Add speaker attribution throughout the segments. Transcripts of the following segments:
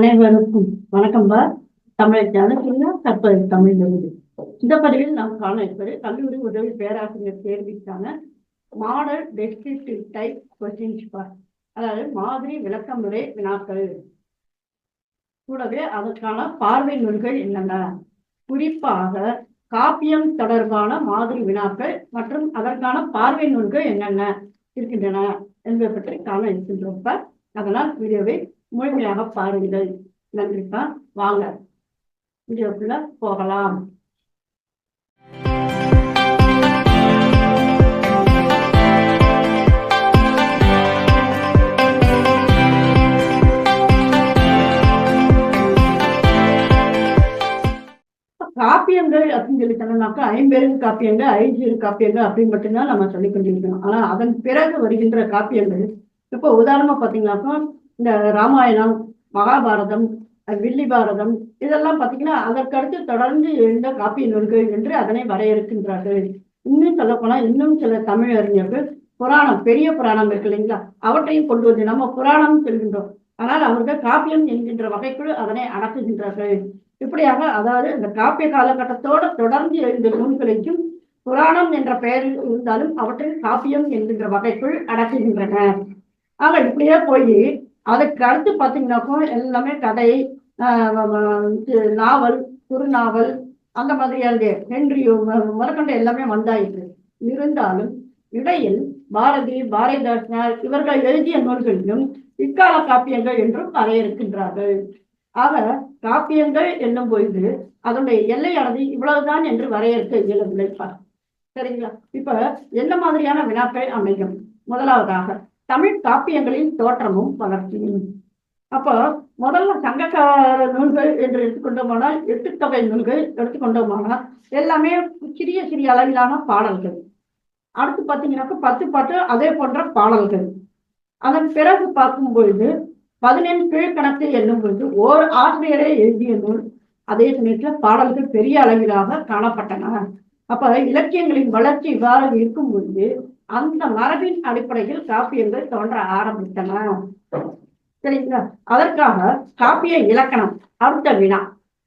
Speaker 1: அனைவருக்கும் வணக்கம் பா. தமிழை தற்போது தமிழ் எழுது. இந்த பதிவில் நாம் காண இருப்பது கல்லூரி உதவி பேராசிரியர் தேர்விக்கான model descriptive type questions for அதாவது மாதிரி விளக்கமுறை வினாக்கள். கூடவே அதற்கான பார்வை நூல்கள் என்னென்ன? குறிப்பாக காப்பியம் தொடர்பான மாதிரி வினாக்கள் மற்றும் அதற்கான பார்வை நூல்கள் என்னென்ன? இருக்கின்றன என்பதை பற்றி காண இருக்கின்றோம் அதனால் வீடியோவை முழுமையாக பாருங்கள். நன்றிப்பா. வாங்க. வீடியோக்குள்ள போகலாம். காப்பியங்கள் அப்படின்னு சொல்லி சொன்னோம்னாக்கா ஐம்பெரும் காப்பியங்கள் ஐஞ்சிறு காப்பியங்கள் அப்படின்னு மட்டும்தான் நம்ம சொல்லிக் கொண்டிருக்கணும் ஆனா அதன் பிறகு வருகின்ற காப்பியங்கள் இப்போ உதாரணமா பாத்தீங்கன்னாக்கா இந்த ராமாயணம் மகாபாரதம் வில்லி பாரதம் இதெல்லாம் பார்த்தீங்கன்னா அதற்கடுத்து தொடர்ந்து எழுந்த காப்பிய நூல்கள் என்று அதனை வரையறுக்கின்றார்கள். இன்னும் சொல்லப்போனால் இன்னும் சில தமிழ் அறிஞர்கள் புராணம் பெரிய புராணம் இருக்கு இல்லைங்களா? அவற்றையும் கொண்டு வந்து நம்ம புராணம் சொல்கின்றோம். ஆனால் அவர்கள் காப்பியம் என்கின்ற வகைக்குள் அதனை அடக்குகின்றார்கள். இப்படியாக அதாவது இந்த காப்பிய காலகட்டத்தோடு தொடர்ந்து எழுந்த நூல்களையும் புராணம் என்ற பெயரில் இருந்தாலும் அவற்றில் காப்பியம் என்கின்ற வகைக்குள் அடக்குகின்றன. ஆக இப்படியே போய் அதுக்கு அடுத்து பார்த்தீங்கன்னாக்கும் எல்லாமே கதை நாவல் குறுநாவல் அந்த மாதிரியான ஹென்றி முதற்கொண்டு எல்லாமே வந்தாயிற்று. இருந்தாலும் இடையில் பாரதி பாரதிதாசனார் இவர்கள் எழுதிய நூல்களிலும் இக்கால காப்பியங்கள் என்றும் வரையறுக்கின்றார்கள். ஆக காப்பியங்கள் என்னும் பொழுது அதனுடைய எல்லையானது இவ்வளவுதான் என்று வரையறுக்க இயலவில்லை. சரிங்களா? இப்ப என்ன மாதிரியான வினாக்கள் அமையும்? முதலாவதாக தமிழ் காப்பியங்களின் தோற்றமும் வளர்ச்சியும். அப்போ முதல்ல சங்ககார நூல்கள் என்று எடுத்துக்கொண்டோமானால் எட்டுத்தொகை நூல்கள் எடுத்துக்கொண்டோமானால் எல்லாமே சிறிய சிறிய அளவிலான பாடல்கள். அடுத்து பார்த்தீங்கன்னாக்கா பத்து பாட்டு அதே போன்ற பாடல்கள். அதன் பிறகு பார்க்கும் பொழுது பதினெண் கீழ்கணக்கு என்னும் பொழுது ஓர் ஆசிரியரே எழுதிய நூல். அதே சமயத்தில் பாடல்கள் பெரிய அளவிலாக காணப்பட்டன. அப்ப இலக்கியங்களின் வளர்ச்சி இவ்வாறு இருக்கும் பொழுது அந்த மரபின் அடிப்படையில் காப்பியங்கள் தோன்ற ஆரம்பித்தன. சரிங்களா? அதற்காக காப்பிய இலக்கணம் அடுத்த வினா.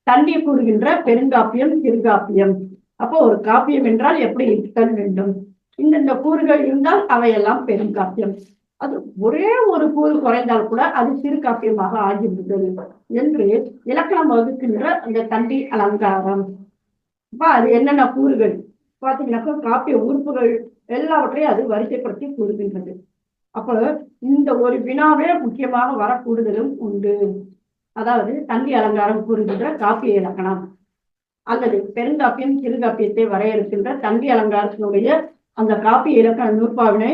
Speaker 1: தண்டி கூறுகின்ற பெருங்காப்பியம் சிறுகாப்பியம். அப்போ ஒரு காப்பியம் என்றால் எப்படி இருத்தல் வேண்டும்? இந்தந்த கூறுகள் இருந்தால் அவையெல்லாம் பெருங்காப்பியம். அது ஒரே ஒரு கூறு குறைந்தால் கூட அது சிறு காப்பியமாக ஆகிவிடுதல் என்று இலக்கணம் வகுக்கின்ற அந்த தண்டி அலங்காரம். அப்ப அது என்னென்ன கூறுகள்? பாத்தீங்கன்னாக்கா காப்பிய உறுப்புகள் எல்லாவற்றையும் அது வரிசைப்படுத்தி கூறுகின்றது. அப்போ இந்த ஒரு வினாவே முக்கியமாக வரக்கூடுதலும் உண்டு. அதாவது தந்தி அலங்காரம் கூறுகின்ற காப்பிய இலக்கணம். அல்லது பெருங்காப்பியம் சிறுகாப்பியத்தை வரையறுக்கின்ற தந்தி அலங்காரத்தினுடைய அந்த காப்பிய இலக்கண நூற்பாவினை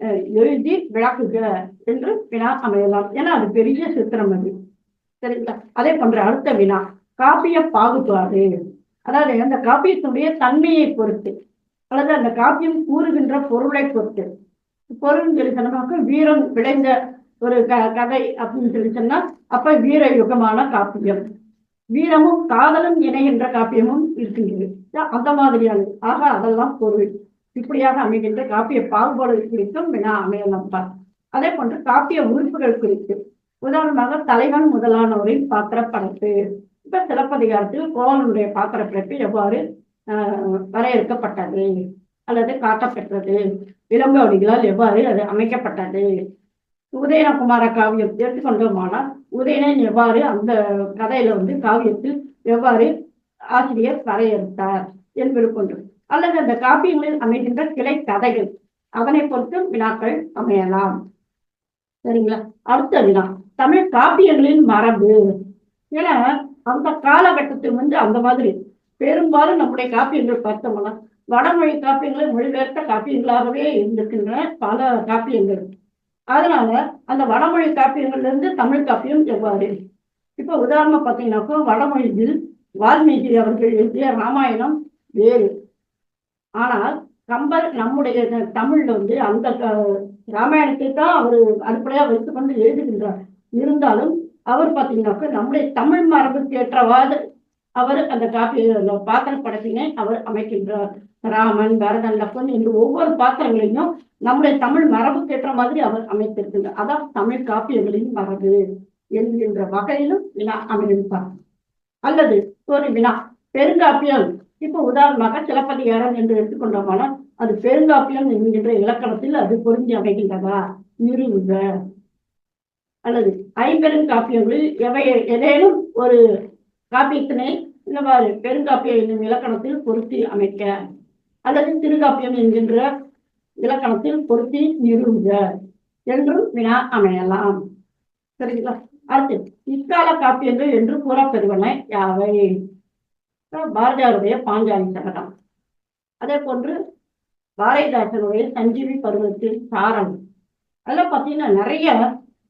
Speaker 1: அஹ், எழுதி விளக்குக என்று வினா அமையலாம். ஏன்னா அது பெரிய சித்திரம் அது. சரிங்களா? அதே போன்ற அடுத்த வினா காப்பிய பாகுபாடு. அதாவது அந்த காப்பியத்தினுடைய தன்மையை பொறுத்து. அல்லது அந்த காப்பியம் கூறுகின்ற பொருளை பொறுத்து. பொருள்னு சொல்லி சொன்னோம்னாக்க வீரம் விளைந்த ஒரு க கதை அப்படின்னு சொல்லி சொன்னா அப்ப வீர யுகமான காப்பியம். வீரமும் காதலும் இணைகின்ற காப்பியமும் இருக்கின்றது. அந்த மாதிரியானது ஆக அதெல்லாம் பொருள். இப்படியாக அமைகின்ற காப்பிய பாகுபாடு குறித்தும் வினா அமையலாம் அதே போன்று காப்பிய உறுப்புகள் குறித்து. உதாரணமாக தலைவன் முதலானோரின் பாத்திர படைப்பு இப்ப சிலப்பதிகாரத்தில் கோவலனுடைய பாத்திர படைப்பு எவ்வாறு வரையறுக்கப்பட்டது அல்லது காட்டப்பெற்றது இளங்கோடிகளால் எவ்வாறு அது அமைக்கப்பட்டது? உதயனகுமார காவியம் எடுத்துக்கொண்டோமானால் உதயனன் எவ்வாறு அந்த கதையில வந்து காவியத்தில் எவ்வாறு ஆசிரியர் வரையறுத்தார் என்பது போன்று. அல்லது அந்த காப்பியங்களில் அமைகின்ற கிளை கதைகள் அதனை பொறுத்து வினாக்கள் அமையலாம். சரிங்களா? அடுத்த வினா. தமிழ் காப்பியங்களின் மரபு. ஏன்னா அந்த காலகட்டத்தில் வந்து அந்த மாதிரி பெரும்பாலும் நம்முடைய காப்பியங்கள் பார்த்தோம்னா வடமொழி காப்பியங்களை மொழிபெயர்த்த காப்பியங்களாகவே இருந்திருக்கின்றன பல காப்பியங்கள். அதனால அந்த வடமொழி காப்பியங்கள்ல இருந்து தமிழ் காப்பியம் எவ்வாறு? இப்ப உதாரணமா பார்த்தீங்கன்னாக்கோ வடமொழியில் வால்மீகி அவர்கள் எழுதிய ராமாயணம் வேறு. ஆனால் கம்பர் நம்முடைய தமிழ்ல வந்து அந்த க- ராமாயணத்தை தான் அவர் அடிப்படையா வைத்துக்கொண்டு எழுதுகின்றார். இருந்தாலும் அவர் பார்த்தீங்கன்னாக்கா நம்முடைய தமிழ் மரபுக்கு ஏற்றவாறு அவர் அந்த காப்பிய அந்த பாத்திர படத்தினை அவர் அமைக்கின்றார். ராமன் பரதன் லப்பன் என்று ஒவ்வொரு பாத்திரங்களையும் நம்முடைய தமிழ் மரபுக்கு ஏற்ற மாதிரி அவர் அமைத்திருக்கின்றார். அதான் தமிழ் காப்பியங்களின் மரபு என்கின்ற வகையிலும் வினா அமைப்பார் அல்லது ஒரு வினா பெருங்காப்பியம். இப்ப உதாரணமாக சிலப்பதிகாரம் என்று எடுத்துக்கொண்டோமானால் அது பெருங்காப்பியம் என்கின்ற இலக்கணத்தில் அது பொருந்தி அமைகின்றதா? நிறுவுக அல்லது ஐம்பெருங்காப்பியங்களில் எவை ஏதேனும் ஒரு காப்பியத்தினை இவ்வாறு பெருங்காப்பியம் என்னும் இலக்கணத்தில் பொருத்தி அமைக்க அல்லது திருகாப்பியம் என்கின்ற இலக்கணத்தில் பொருத்தி நிறுவுக என்றும் வினா அமையலாம். சரிங்களா? அடுத்து இக்கால காப்பியங்கள் என்று கூறப்பெறுவன யாவை? பாரதியாருடைய பாஞ்சாலி சகடம் அதே போன்று பாரதிதாசனுடைய சஞ்சீவி பருவத்தில் சாரம் அதெல்லாம் பார்த்தீங்கன்னா நிறைய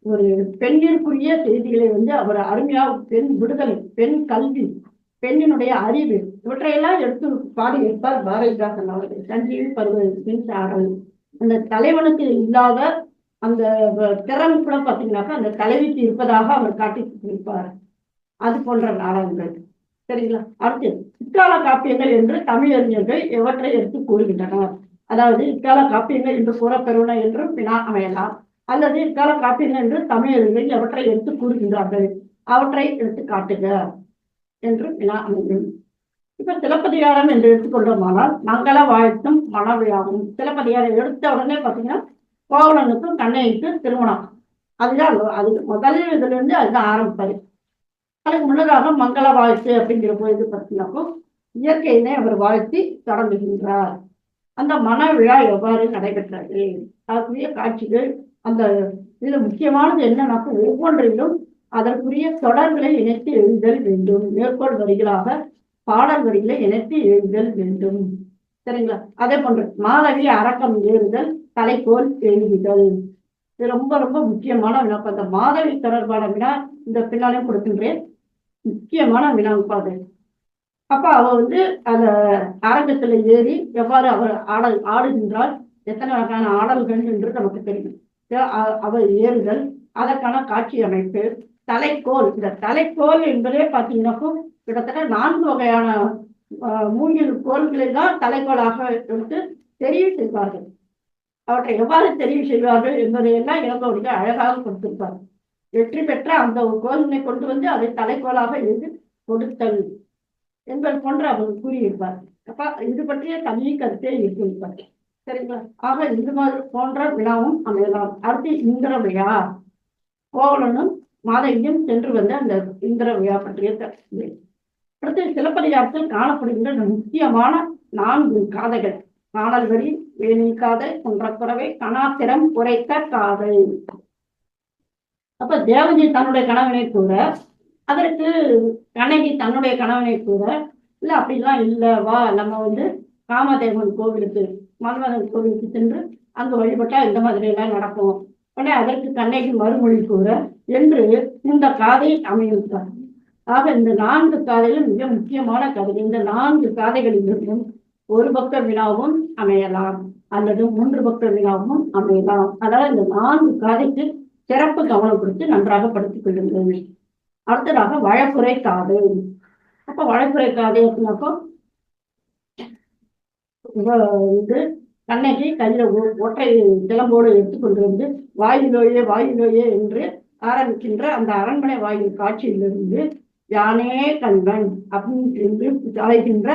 Speaker 1: ஒரு பெண்ணிற்குரிய செய்திகளை வந்து அவர் அருமையாக பெண் விடுதலை பெண் கல்வி பெண்ணினுடைய அறிவு இவற்றையெல்லாம் எடுத்து பாடி இருப்பார் பாரதிதாசன் அவர்கள். சஞ்சீவி பருவத்தின் சாரல். அந்த தலைவனுக்கு இல்லாத அந்த திறன் கூட பார்த்தீங்கன்னாக்கா அந்த தலைவிக்கு இருப்பதாக அவர் காட்டி இருப்பார் அது போன்ற நாடகங்கள். சரிங்களா? அடுத்து இக்கால காப்பியங்கள் என்று தமிழறிஞர்கள் எவற்றை எடுத்து கூறுகின்றனர். அதாவது இக்கால காப்பியங்கள் என்று கூறப்பெறுவன என்றும் வினா அமையலாம். அல்லது இக்கால காப்பியங்கள் என்று தமிழர்கள் எவற்றை எடுத்து கூறுகின்றார்கள். அவற்றை எடுத்து காட்டுக என்று வினா அமையும். இப்ப சிலப்பதிகாரம் என்று எடுத்துக்கொண்டோமானால் மங்கள வாழ்த்தும் மனவிழாவும் சிலப்பதிகாரம் எடுத்த உடனே பார்த்தீங்கன்னா கோவலனுக்கும் கண்ணைக்கு திருமணம். அதுதான் அது முதல் இதுல இருந்து அதுதான் ஆரம்பிப்பாரு அதுக்கு முன்னதாக மங்கள வாழ்த்து அப்படிங்கிற போது பார்த்தீங்கன்னாக்கோ இயற்கையினை அவர் வாழ்த்தி தொடங்குகின்றார். அந்த மன விழா எவ்வாறு நடைபெற்றது? அதுக்குரிய காட்சிகள் அந்த இதுல முக்கியமானது என்னன்னாக்கா ஒவ்வொன்றிலும் அதற்குரிய தொடர்களை இணைத்து எழுதல் வேண்டும். மேற்கோள் வரிகளாக பாடல் வரிகளை இணைத்து எழுதல் வேண்டும். சரிங்களா? அதே போன்று மாதவி அரக்கம் ஏறுதல் தலைக்கோல் எழுதுதல் இது ரொம்ப ரொம்ப முக்கியமான வினாப்பம் அந்த மாதவி தொடர்பான வினா இந்த பின்னாலையும் கொடுக்கின்றேன். முக்கியமான வினாப்பா அது. அப்ப அவ வந்து அந்த அரங்கத்துல ஏறி எவ்வாறு அவர் ஆடல் ஆடுகின்றால் எத்தனை வகையான ஆடல்கள் என்று நமக்கு தெரியும். அவ ஏறுதல் அதற்கான காட்சி அமைப்பு தலைக்கோல். இந்த தலைக்கோல் என்பதே பார்த்தீங்கன்னாக்கும் கிட்டத்தட்ட நான்கு வகையான மூங்கில் கோள்களை தான் தலைக்கோளாக எடுத்து தெரிவு செய்வார்கள். அவற்றை எவ்வாறு தெரிவு செய்வார்கள் என்பதையெல்லாம் இளங்கோடிகள் அழகாக கொடுத்திருப்பார். வெற்றி பெற்ற அந்த கோலினை கொண்டு வந்து அதை தலைக்கோளாக எழுதி கொடுத்தல் என்பது போன்று அவர் கூறியிருப்பார். அப்ப இது பற்றிய தனி கருத்தை இருக்கின்றார் சரிங்களா? ஆக இது மாதிரி போன்ற விழாவும் அமையலாம். அடுத்து இந்திர விழா. கோவலனும் மாதவியும் சென்று வந்த அந்த இந்திர விழா பற்றிய அடுத்து சிலப்பதிகாரத்தில் காணப்படுகின்ற முக்கியமான நான்கு காதைகள். காணல் வரி வேணி காதை குன்றக்குறவை கணாத்திரம் குறைத்த காதை. அப்ப தேவதி தன்னுடைய கணவனை கூற அதற்கு கண்ணகி தன்னுடைய கணவனை கூற இல்ல அப்படிலாம் இல்ல வா நம்ம வந்து காமதேவன் கோவிலுக்கு மன்மதன் கோவிலுக்கு சென்று அங்கு வழிபட்டா இந்த மாதிரி எல்லாம் நடக்கும். உடனே அதற்கு கண்ணகி மறுமொழி கூற என்று இந்த காதை அமைவித்தார் ஆக இந்த நான்கு காதைகளும் மிக முக்கியமான கதை இந்த நான்கு காதைகளிலிருந்தும் ஒரு பக்க வினாவும் அமையலாம் அல்லது மூன்று பக்க வினாவும் அமையலாம். அதாவது இந்த நான்கு காதைக்கு சிறப்பு கவனம் கொடுத்து நன்றாக படுத்திக் கொள்ளுங்கள். அடுத்ததாக வழக்குறை காதை. அப்ப வழக்குறை காதை அப்படின்னாக்கோ இது கண்ணகி கையில ஒற்றை சிலம்போடு எடுத்துக்கொண்டு வந்து வாயிலோயே வாயிலோயே என்று ஆரம்பிக்கின்ற அந்த அரண்மனை வாயில் காட்சியிலிருந்து யானே கண்பன் அப்படின்னு அழைக்கின்ற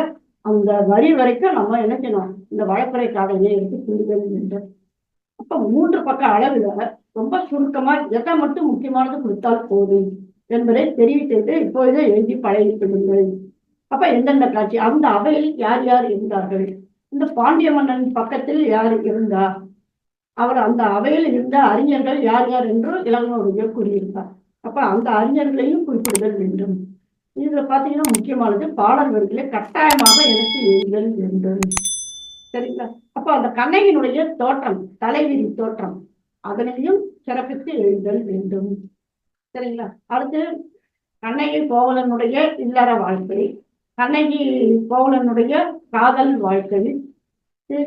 Speaker 1: அந்த வரி வரைக்கும் நம்ம என்ன செய்யணும்? இந்த வழக்குறை காதையை எடுத்து புரிதல் என்று அப்ப மூன்று பக்க அளவுல ரொம்ப சுருக்கமா எதை மட்டும் முக்கியமானது கொடுத்தால் போதும் என்பதை தெரிவித்து இப்பொழுதே எழுதி பழகிக் கொள்ளுங்கள். அப்ப எந்தெந்த காட்சி? அந்த அவையில் யார் யார் இருந்தார்கள்? இந்த பாண்டிய மன்னன் பக்கத்தில் யார் இருந்தா அவர் அந்த அவையில் இருந்த அறிஞர்கள் யார் யார் என்று இளங்கோடைய கூறியிருப்பார் அப்ப அந்த அறிஞர்களையும் குறிப்பிடுதல் வேண்டும். இதுல பாத்தீங்கன்னா முக்கியமானது பாடல் கட்டாயமாக எனக்கு எழுதல் வேண்டும். சரிங்களா? அப்ப அந்த கண்ணகியினுடைய தோற்றம் தலைவிரி தோற்றம் அதனையும் சிறப்பித்து எழுதல் வேண்டும். சரிங்களா? அடுத்து கண்ணகி கோவலனுடைய இல்லற வாழ்க்கை. கண்ணகி கோவலனுடைய காதல் வாழ்க்கை.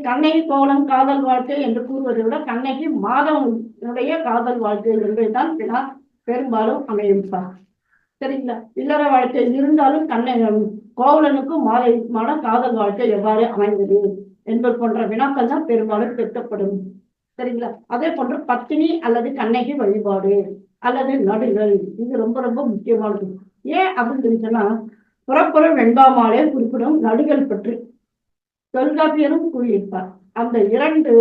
Speaker 1: கண்ணகி கோவலன் காதல் வாழ்க்கை என்று கூறுவதை விட கண்ணகி மாதவனுடைய காதல் வாழ்க்கை என்பதுதான் வினா பெரும்பாலும் அமைப்பார் சரிங்களா? இல்லற வாழ்க்கை இருந்தாலும் கண்ணை கோவலனுக்கும் மாதவிக்குமான காதல் வாழ்க்கை எவ்வாறு அமைந்தது என்பது போன்ற வினாக்கள் தான் பெரும்பாலும் திருத்தப்படும். சரிங்களா? அதே போன்று பத்தினி அல்லது கண்ணகி வழிபாடு அல்லது நடுகள் இது ரொம்ப ரொம்ப முக்கியமானது. ஏன் அப்படின்னு சொல்லி சொன்னா புறப்புறம் வெண்பாமாலே குறிப்பிடும் நடுகள் பற்றி. தொல்காப்பியரும் கூறியிருப்பார். அந்த இரண்டு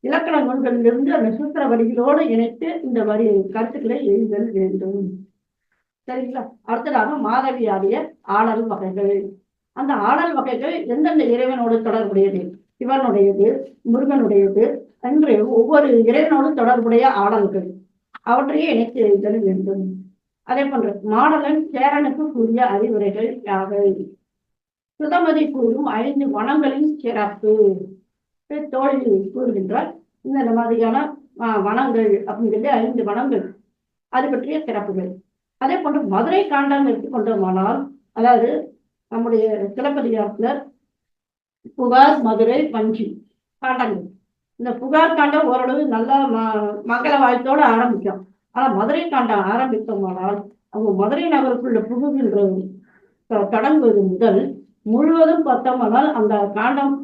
Speaker 1: இலக்கண நூல்களிலிருந்து அந்த சூத்திர வரிகளோடு இணைத்து இந்த வரி கருத்துக்களை எழுதல் வேண்டும். சரிங்களா? அடுத்ததாக மாதவியாரிய ஆடல் வகைகள். அந்த ஆடல் வகைகள் எந்தெந்த இறைவனோடு தொடர்புடையது? இவனுடையது முருகனுடையது என்று ஒவ்வொரு இறைவனோடு தொடர்புடைய ஆடல்கள் அவற்றையே இணைத்து எழுதல் வேண்டும். அதே போன்ற மாடலன் சேரனுக்கு கூறிய அறிவுரைகள் யாவை? சுதமதி கூறும் ஐந்து வனங்களின் சிறப்பு. தோழி கூறுகின்றார். இந்த மாதிரியான வனங்கள் அப்படின்னு சொல்லி ஐந்து வனங்கள். அது பற்றிய சிறப்புகள். அதே போன்று மதுரை காண்டம் எடுத்துக்கொண்டோமானால் அதாவது நம்முடைய சிலப்பதிகாரத்துல புகார் மதுரை வஞ்சி காண்டங்கள் இந்த புகார் காண்டம் ஓரளவு நல்லா ம- மங்கள வாழ்த்தோடு ஆரம்பிக்கும். ஆனா மதுரை காண்டம் ஆரம்பித்தோமானால் அவங்க மதுரை நகருக்குள்ள புகுகின்ற தொடங்குவது முதல் முழுவதும் பார்த்தோமானால் அந்த காண்டம்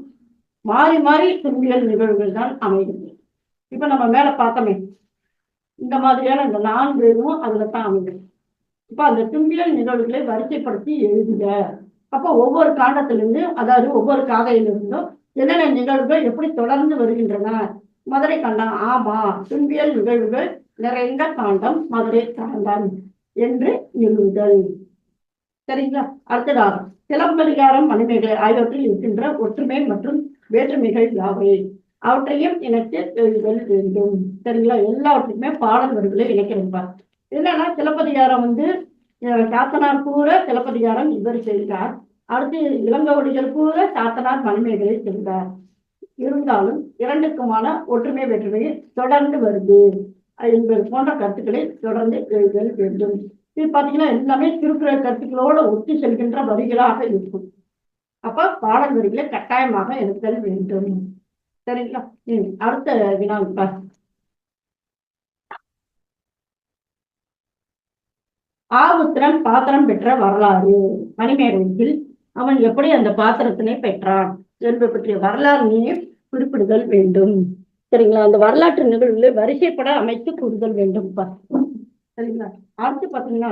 Speaker 1: மாறி மாறி துன்பியல் நிகழ்வுகள் தான் அமைகிறது. இப்ப நம்ம மேல பார்த்தோமே. இந்த மாதிரியான இந்த நான்கு இதுவும் அதுல தான் அமைகிறது. இப்ப அந்த துன்பியல் நிகழ்வுகளை வரிசைப்படுத்தி எழுதுக. அப்ப ஒவ்வொரு காண்டத்திலிருந்து அதாவது ஒவ்வொரு காதையிலிருந்தும் என்னென்ன நிகழ்வுகள் எப்படி தொடர்ந்து வருகின்றன? மதுரை காண்டம் ஆமா துன்பியல் நிகழ்வுகள் நிறைந்த காண்டம் மதுரை காண்டம் என்று நிறுவுதல் சரிங்களா? அடுத்ததாக சிலப்பதிகாரம் மணிமேகலை ஆகியவற்றில் இருக்கின்ற ஒற்றுமை மற்றும் வேற்றுமைகள் யாவை? அவற்றையும் இணைத்து எழுதல் வேண்டும். சரிங்களா? எல்லாவற்றுக்குமே பாடல் வரிகளை இணைக்கிறோம் என்னன்னா சிலப்பதிகாரம் வந்து சாத்தனார் கூற சிலப்பதிகாரம் இவர் செய்தார். அடுத்து இளங்கவடிகள் கூற சாத்தனார் மணிமேகலை செய்தார். இருந்தாலும் இரண்டுக்குமான ஒற்றுமை வேற்றுமையை தொடர்ந்து வருது. என்பது போன்ற கருத்துக்களை தொடர்ந்து எழுதல் வேண்டும். இது பாத்தீங்கன்னா எல்லாமே திருக்குறள் கருத்துக்களோட ஒத்து செல்கின்ற வரிகளாக இருக்கும். அப்ப பாடல் வரிகளை கட்டாயமாக எழுத்தல் வேண்டும். சரிங்களா? அடுத்த வினா ஆபுத்திரன் பாத்திரம் பெற்ற வரலாறு. மணிமேகலையில் அவன் எப்படி அந்த பாத்திரத்தினை பெற்றான்? என்பது பற்றிய வரலாறு நீர் குறிப்பிடுதல் வேண்டும். சரிங்களா? அந்த வரலாற்று நிகழ்வுல வரிசைப்பட அமைத்து கூறுதல் வேண்டும்ப்பா. சரிங்களா? அடுத்து பாத்தீங்கன்னா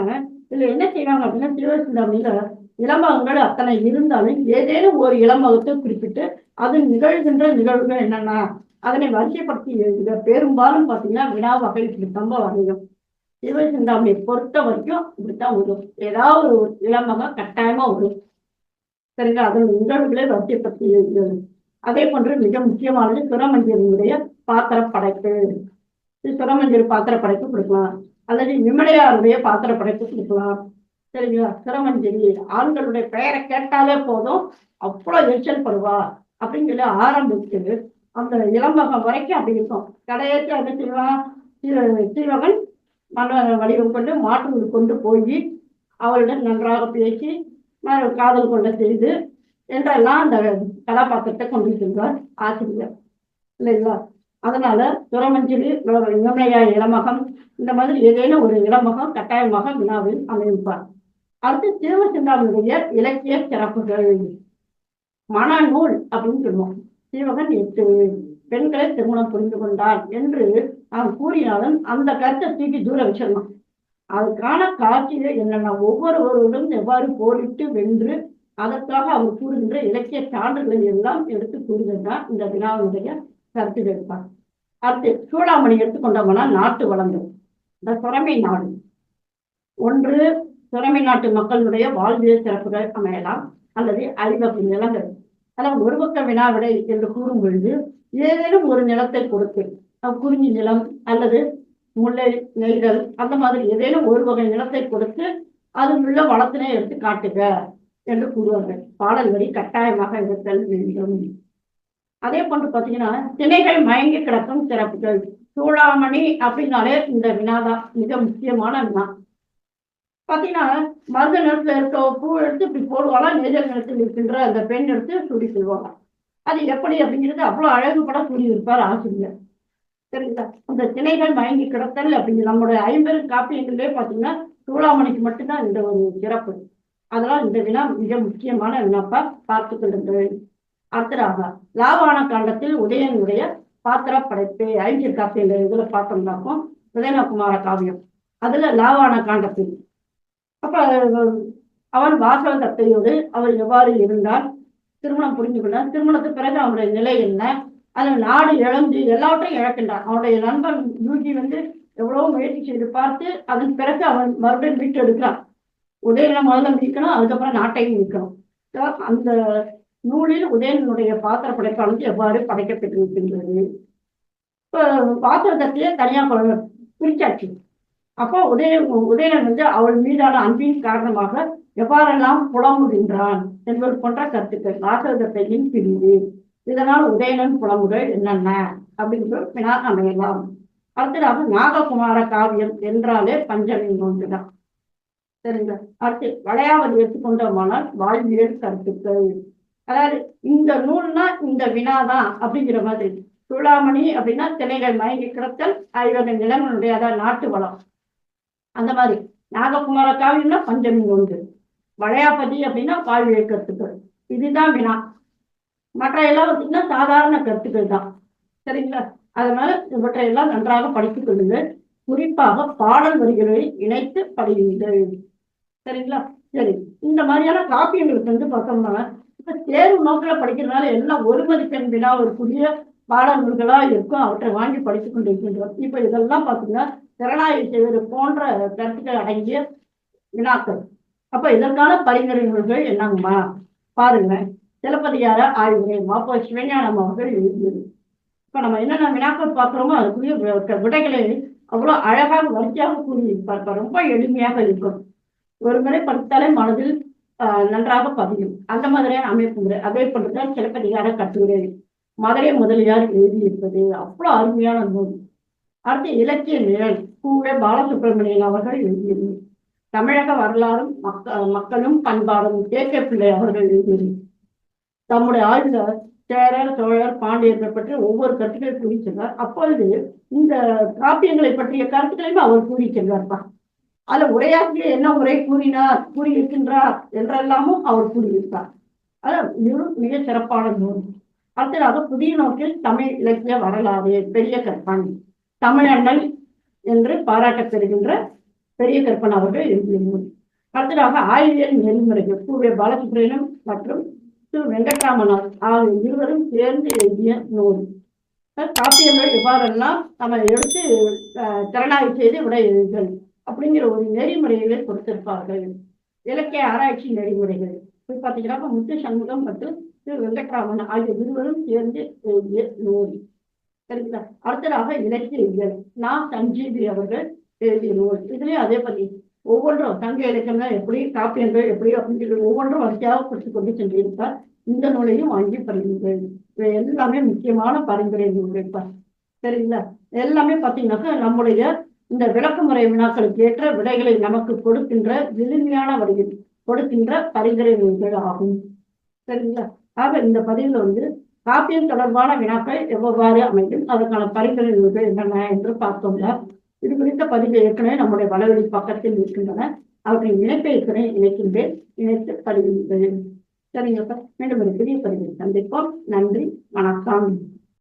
Speaker 1: இதுல என்ன செய்வாங்க அப்படின்னா சிவசிந்தாமணியில இளமகங்கள் அத்தனை இருந்தாலும் ஏதேனும் ஒரு இளமகத்தை குறிப்பிட்டு அது நிகழ்கின்ற நிகழ்வுகள் என்னென்ன? அதனை வரிசைப்படுத்தி எழுதுக. பெரும்பாலும் பாத்தீங்கன்னா வினா வகை இப்படித்தம்ப வரையும் சிவசிந்தாமணியை பொறுத்த வரைக்கும் இப்படித்தான் வரும். ஏதாவது ஒரு இளமகம் கட்டாயமா வரும். சரிங்களா? அதன் நிகழ்வுகளை வரிசைப்படுத்தி எழுதுகிறது அதே போன்று மிக முக்கியமானது சுரமஞ்சரியுடைய பாத்திர படைப்பு இது சுரமஞ்சரி பாத்திர படைப்பு கொடுக்கலாம். அல்லது விமலையாருடைய பாத்திர படைப்பு கொடுக்கலாம். சரிங்களா? சுரமஞ்சரி ஆண்களுடைய பெயரை கேட்டாலே போதும். அவ்வளோ எரிச்சல் படுவா அப்படின்னு சொல்லி ஆரம்பிச்சு அந்த இளம்பகம் வரைக்கும் அப்படி இருக்கும். கடையேற்றி அதை செய்வான் சீவகன் மன வடிவம் கொண்டு மாட்டு கொண்டு போய் அவளுடன் நன்றாக பேசி காதல் கொள்ள செய்து என்றெல்லாம் அந்த கதாபாத்திரத்தை கொண்டு செல்வார் ஆசிரியர். இல்லைங்களா? அதனால துறமஞ்சலி இளமையா இளமகம் இந்த மாதிரி ஏதேனும் ஒரு இளமகம் கட்டாயமாக வினாவில் அமைப்பார். அடுத்து சிறுவ சிந்தாமணியுடைய இலக்கிய சிறப்புகள். மனநூல் அப்படின்னு சொல்லுவோம். சீவகன் எட்டு பெண்களை திருமணம் புரிந்து கொண்டார் என்று நாம் கூறினாலும் அந்த கருத்தை தூக்கி தூர வச்சிடணும். அதுக்கான காட்சிகள் என்னென்ன ஒவ்வொருவரோடும் எவ்வாறு போரிட்டு வென்று அதற்காக அவர் கூறுகின்ற இலக்கிய சான்றுகளை எல்லாம் எடுத்து கூறுகின்றார் தான் இந்த வினாவுடைய கருத்துகள் இருப்பார் அடுத்து சூடாமணி எடுத்துக்கொண்டோம்னா நாட்டு வளங்கள். இந்த சுரமை நாடு. ஒன்று சுரமை நாட்டு மக்களுடைய வாழ்வியல் சிறப்புகள் அமையலாம். அல்லது அறிவப்பு நிலங்கள். அதாவது ஒரு பக்க வினாவிடை என்று கூறும் பொழுது ஏதேனும் ஒரு நிலத்தை கொடுத்து குறிஞ்சி நிலம் அல்லது முல்லை நெய்தல் அந்த மாதிரி ஏதேனும் ஒரு வகை நிலத்தை கொடுத்து அதில் உள்ள வளத்தினை எடுத்து காட்டுக. என்று கூறுவார்கள். பாடல் வரி கட்டாயமாக இருத்தல் வேண்டும். அதே போன்று பார்த்தீங்கன்னா திணைகள் மயங்கி கிடக்கும் சிறப்புகள். சூளாமணி அப்படின்னாலே இந்த வினாதான் மிக முக்கியமான வினா. பார்த்தீங்கன்னா மருத நிலத்துல இருக்க பூ எடுத்து இப்படி போடுவாங்க நெய்தல் நிலத்தில் இருக்கின்ற அந்த பெண் எடுத்து சுடி செல்வாங்க அது எப்படி அப்படிங்கிறது அவ்வளவு அழகுபட கூறியிருப்பார் ஆசிரியர். சரிங்களா அந்த திணைகள் மயங்கி கிடத்தல் அப்படிங்கிற நம்மளுடைய ஐம்பெரும் காப்பியங்களே பார்த்தீங்கன்னா சூளாமணிக்கு மட்டும்தான் இந்த ஒரு சிறப்பு. அதனால் இந்த வினா மிக முக்கியமான வினாப்பா பார்த்து கொள்ளுங்கள் அடுத்ததாக லாவான காண்டத்தில் உதயனுடைய பாத்திர படைப்பு ஐந்து காப்பியங்கள் இதுல பார்த்தோம்னாக்கும் உதயனகுமார காவியம். அதுல லாவான காண்டத்தில். அப்ப அவன் வாசகத்தையோடு அவர் எவ்வாறு இருந்தால் திருமணம் புரிந்து கொண்டார். திருமணத்துக்கு பிறகு அவனுடைய நிலை என்ன? அதில் நாடு இழந்து எல்லாவற்றையும் இழக்கின்றான் அவனுடைய நண்பன் யூஜி வந்து எவ்வளவோ முயற்சி செய்து பார்த்து அதன் பிறகு அவன் மறுபடியும் மீட்டு எடுக்கிறான். உதயனை முதல்ல மீட்கணும் அதுக்கப்புறம் நாட்டையும் மீட்கணும் அந்த நூலில் உதயனுடைய பாத்திர படைப்பானது எவ்வாறு படைக்கப்பட்டிருக்கின்றது இப்போ பாத்திரத்தையே தனியாக குழந்தை பிரிச்சாச்சு. அப்போ உதய உதயனன் வந்து அவள் மீதான அன்பின் காரணமாக எவ்வாறெல்லாம் புலம்புகின்றான் என்பது போன்ற கருத்துக்கள் வாசகத்தையும் பிரிவு இதனால் உதயனன் புலம்புகள் என்னென்ன? அப்படிங்கிற வினா அமையலாம். அடுத்ததாக நாககுமார காவியம் என்றாலே பஞ்சமி ஒன்றுதான். சரிங்களா அடுத்து வளையாவது எடுத்துக்கொண்டோமானால் வாழ்வியல் கருத்துக்கள். அதாவது இந்த நூல்னா இந்த வினாதான் அப்படிங்கிற மாதிரி. சூளாமணி அப்படின்னா திணைகள் மயங்கி கிடத்தல் ஐவகை நிலங்களுடைய அதாவது நாட்டு வளம். அந்த மாதிரி. நாககுமார காவியம்னா பஞ்சமி ஒன்று. வளையாபதி அப்படின்னா வாழ்வியல் கருத்துக்கள். இதுதான் வினா. மற்ற எல்லாம் பார்த்தீங்கன்னா சாதாரண கருத்துக்கள் தான் சரிங்களா? அதனால இவற்றையெல்லாம் நன்றாக படித்துக் கொள்ளுங்கள். குறிப்பாக பாடல் வரிகளை இணைத்து படியுங்கள். சரிங்களா? சரி. இந்த மாதிரியான காப்பியங்களுக்கு வந்து பார்த்தோம்னா இப்ப தேர்வு நோக்கில் படிக்கிறதுனால எல்லாம் ஒரு மதிப்பெண் வினா ஒரு புதிய பாடல் நூல்களா இருக்கும். அவற்றை வாங்கி படித்துக் கொண்டிருக்கின்றோம். இப்ப இதெல்லாம் பார்த்தீங்கன்னா திறனாய்வு செய்வது போன்ற கருத்துக்கள் அடங்கிய வினாக்கள். அப்ப இதற்கான பரிந்துரை நூல்கள் என்னங்கம்மா? பாருங்க சிலப்பதிகார ஆய்வுரை மாப்போ சிவஞானம் அவர்கள் எழுதியது. இப்ப நம்ம என்னென்ன வினாக்கள் பார்க்கிறோமோ அதுக்குரிய விடைகளை அவ்வளவு அழகாக வரிசையாக கூறியிருப்பார். ரொம்ப எளிமையாக இருக்கும். ஒரு முறை படித்தாலே மனதில் நன்றாக பதியும். அந்த மாதிரியான அமைப்பு முறை அதே போன்றுதான் சிலப்பதிகார கட்டுரை மதுரை முதலியார் எழுதியிருப்பது. அவ்வளவு அருமையான நூல். அடுத்து இலக்கிய நிழல் கூட பாலசுப்ரமணியன் அவர்கள் எழுதியது. தமிழக வரலாறும் மக்க மக்களும் பண்பாடும் கே. கே. பிள்ளை அவர்கள் எழுதியது. தம்முடைய ஆய்வுல சேரர் சோழர் பாண்டியர்கள் பற்றி ஒவ்வொரு கருத்துக்களை கூறி சென்றார் அப்பொழுது இந்த காப்பியங்களை பற்றிய கருத்துக்களையும் அவர் கூறி சென்றார்ப்பா அதுல உரையாற்றிய என்ன உரை கூறினார் கூறியிருக்கின்றார் என்றெல்லாமும் அவர் கூறியிருப்பார். அது இதுவும் மிக சிறப்பான நூல். அடுத்ததாக புதிய நோக்கில் தமிழ் இலக்கிய வரலாறு பெரிய கற்பன். தமிழண்ணல் என்று பாராட்டப் பெறுகின்ற பெரிய கற்பன் அவர்கள் எழுதிய நூல். அடுத்ததாக ஆய்வியல் நெறிமுறைகள் கூறிய பாலசுப்ரமணியம் மற்றும் திரு வெங்கட்ராமனார் ஆகிய இருவரும் சேர்ந்து எழுதிய நூல். காப்பியங்கள் இவ்வாறெல்லாம் நம்ம எடுத்து திறனாய்வு செய்து விட எழுதுகள் அப்படிங்கிற ஒரு நெறிமுறைகளை கொடுத்திருப்பார்கள். இலக்கிய ஆராய்ச்சி நெறிமுறைகள். இப்போ பார்த்தீங்கன்னா முத்து சண்முகம் மற்றும் திரு வெங்கட்ராமன் ஆகிய இருவரும் சேர்ந்து எழுதிய நூல். சரிங்களா? அடுத்ததாக இலக்கிய நான் சஞ்சீவி அவர்கள் எழுதிய நூல். இதுலயும் அதே பத்தி ஒவ்வொன்றும் சங்க இலக்கியம்னா எப்படி காப்பியங்கள் எப்படி அப்படின்னு சொல்லி ஒவ்வொன்றும் வரிசையாக குறித்து கொண்டு சென்றிருப்பார் இந்த நூலையும் வாங்கி பரிந்துரை இவை எல்லாமே முக்கியமான பரிந்துரை நூலைப்பார் சரிங்களா? எல்லாமே பார்த்தீங்கன்னாக்கா நம்முடைய இந்த விளக்கமுறை வினாக்களுக்கு ஏற்ற விடைகளை நமக்கு கொடுக்கின்ற எளிமையான வடிவில் கொடுக்கின்ற பரிந்துரை நூல்கள் ஆகும். சரிங்களா? ஆக இந்த பதிவில் வந்து காப்பியம் தொடர்பான வினாக்கள் எவ்வாறு அமையும் அதற்கான பரிந்துரை நூல்கள் என்னென்ன என்று பார்த்தோம்னா இது குறித்த பதிவு ஏற்கனவே நம்முடைய வலவெளி பக்கத்தில் இருக்கின்றன. அவற்றின் இணைப்பை ஏற்கனவே இணைக்கின்றேன். இணைத்து பதிவு சரிங்க சார் மீண்டும் ஒரு புதிய பதிவில் சந்திப்போம். நன்றி. வணக்கம்.